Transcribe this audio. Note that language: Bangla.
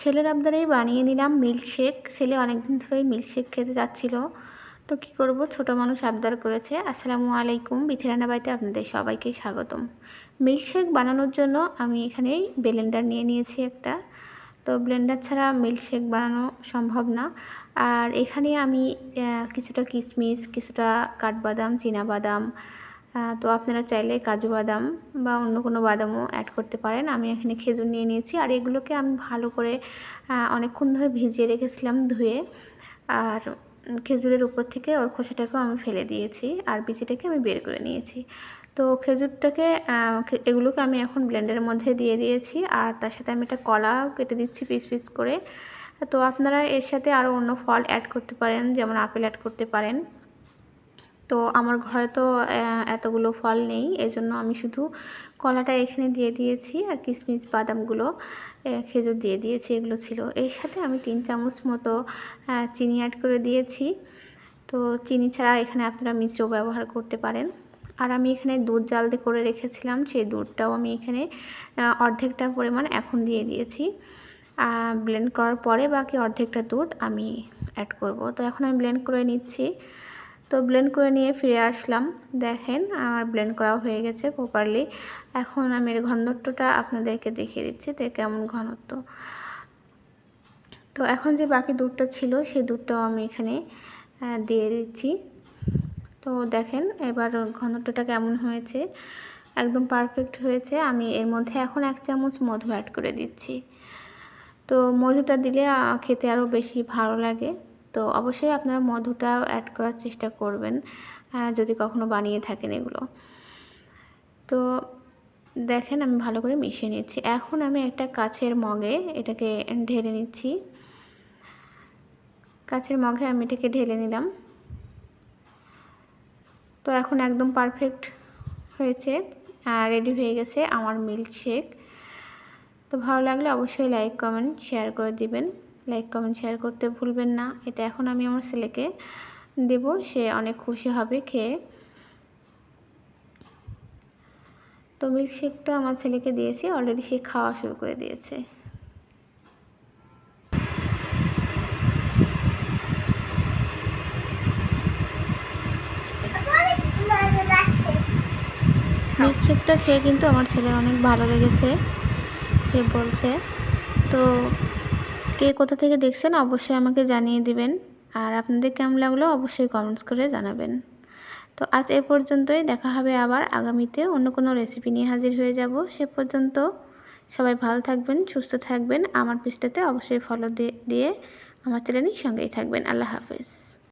ছেলের আবদারেই বানিয়ে নিলাম মিল্কশেক ছেলে অনেকদিন ধরেই মিল্কশেক খেতে চাচ্ছিল। তো কী করব? ছোট মানুষ আবদার করেছে। আসসালামু আলাইকুম বিথিরানা বাড়িতে আপনাদের সবাইকে স্বাগতম। মিল্কশেক বানানোর জন্য আমি এখানে ব্লেন্ডার নিয়ে নিয়েছি একটা। তো ব্লেন্ডার ছাড়া মিল্কশেক বানানো সম্ভব না। আর এখানে আমি কিছুটা কিশমিশ কিছুটা কাঠবাদাম বাদাম তো আপনারা চাইলে কাজু বাদাম বা অন্য কোনো বাদামও অ্যাড করতে পারেন। আমি এখানে খেজুর নিয়ে নিয়েছি আর এগুলোকে আমি ভালো করে অনেকক্ষণ ধরে ভিজিয়ে রেখেছিলাম ধুয়ে। আর খেজুরের উপর থেকে ওর খোসাটাকেও আমি ফেলে দিয়েছি আর বিচিটাকে আমি বের করে নিয়েছি। তো খেজুরটাকে এগুলোকে আমি এখন ব্লেন্ডারের মধ্যে দিয়ে দিয়েছি আর তার সাথে আমি একটা কলা কেটে দিচ্ছি পিস পিস করে। তো আপনারা এর সাথে আরও অন্য ফল অ্যাড করতে পারেন, যেমন আপেল অ্যাড করতে পারেন। তো আমার ঘরে তো এতগুলো ফল নেই। এজন্য আমি শুধু কলাটা এখানে দিয়ে দিয়েছি আর কিশমিশ বাদামগুলো খেজুর দিয়ে দিয়েছি, এগুলো ছিল। এর সাথে আমি তিন চামচ মতো চিনি অ্যাড করে দিয়েছি। তো চিনি ছাড়া এখানে আপনারা মিশ্র ব্যবহার করতে পারেন। আর আমি এখানে দুধ জাল দিয়ে করে রেখেছিলাম, সেই দুধটাও আমি এখানে অর্ধেকটা পরিমাণ এখন দিয়ে দিয়েছি। ব্লেন্ড করার পরে বাকি অর্ধেকটা দুধ আমি অ্যাড করব। তো এখন আমি ব্লেন্ড করে নিচ্ছি। তো ব্লেন্ড করে নিয়ে ফিরে আসলাম। দেখেন, আমার ব্লেন্ড করা হয়ে গেছে প্রপারলি এখন আমি এর ঘনত্বটা আপনাদেরকে দেখিয়ে দিচ্ছি, তো কেমন ঘনত্ব। তো এখন যে বাকি দুধটা ছিল, সেই দুধটাও আমি এখানে দিয়ে দিচ্ছি। তো দেখেন, এবার ঘনত্বটা কেমন হয়েছে? একদম পারফেক্ট হয়েছে। আমি এর মধ্যে এখন এক চামচ মধু অ্যাড করে দিচ্ছি। তো মধুটা দিলে খেতে আরও বেশি ভালো লাগে। তো অবশ্যই আপনারা মধুটা অ্যাড করার চেষ্টা করবেন যদি কখনো বানিয়ে থাকেন এগুলো। তো দেখেন আমি ভালো করে মিশিয়ে নিচ্ছি। এখন আমি একটা কাছের মগে এটাকে ঢেলে নিচ্ছি। কাছের মগে আমি এটাকে ঢেলে নিলাম। তো এখন একদম পারফেক্ট হয়েছে রেডি হয়ে গেছে আমার মিল্কশেক তো ভালো লাগলে অবশ্যই লাইক কমেন্ট শেয়ার করে দিবেন। লাইক কমেন্ট শেয়ার করতে ভুলবেন না। এটা এখন আমি আমার ছেলেকে দেব, সে অনেক খুশি হবে খেয়ে। তো মিল্কশেকটা আমার ছেলেকে দিয়েছি অলরেডি সে খাওয়া শুরু করে দিয়েছে। মিল্কশেকটা খেয়ে কিন্তু আমার ছেলের অনেক ভালো লেগেছে, সে বলছে। তো কে কোথা থেকে দেখছেন অবশ্যই আমাকে জানিয়ে দিবেন। আর আপনাদের কেমন লাগল অবশ্যই কমেন্টস করে জানাবেন। তো আজ এ পর্যন্তই, দেখা হবে আবার আগামীতে অন্য কোনো রেসিপি নিয়ে হাজির হয়ে যাব। সে পর্যন্ত সবাই ভালো থাকবেন, সুস্থ থাকবেন। আমার পৃষ্ঠাতে অবশ্যই ফলো দিয়ে আমার চ্যানেলের সঙ্গেই থাকবেন। আল্লাহ হাফিজ।